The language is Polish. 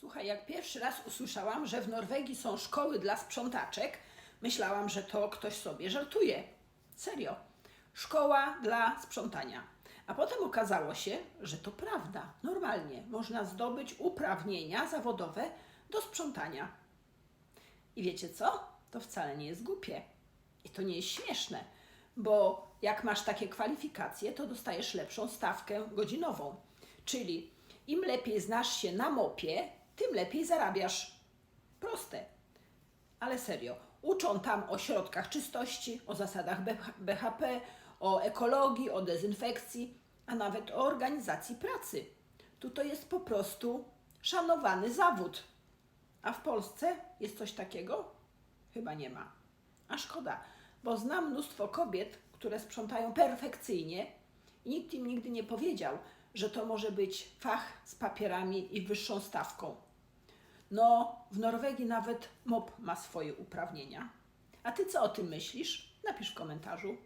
Słuchaj, jak pierwszy raz usłyszałam, że w Norwegii są szkoły dla sprzątaczek, myślałam, że to ktoś sobie żartuje. Serio. Szkoła dla sprzątania. A potem okazało się, że to prawda. Normalnie można zdobyć uprawnienia zawodowe do sprzątania. I wiecie co? To wcale nie jest głupie. I to nie jest śmieszne, bo jak masz takie kwalifikacje, to dostajesz lepszą stawkę godzinową. Czyli im lepiej znasz się na mopie, tym lepiej zarabiasz. Proste. Ale serio, uczą tam o środkach czystości, o zasadach BH- BHP, o ekologii, o dezynfekcji, a nawet o organizacji pracy. Tu to jest po prostu szanowany zawód. A w Polsce jest coś takiego? Chyba nie ma. A szkoda, bo znam mnóstwo kobiet, które sprzątają perfekcyjnie i nikt im nigdy nie powiedział, że to może być fach z papierami i wyższą stawką. No, w Norwegii nawet MOP ma swoje uprawnienia. A ty co o tym myślisz? Napisz w komentarzu.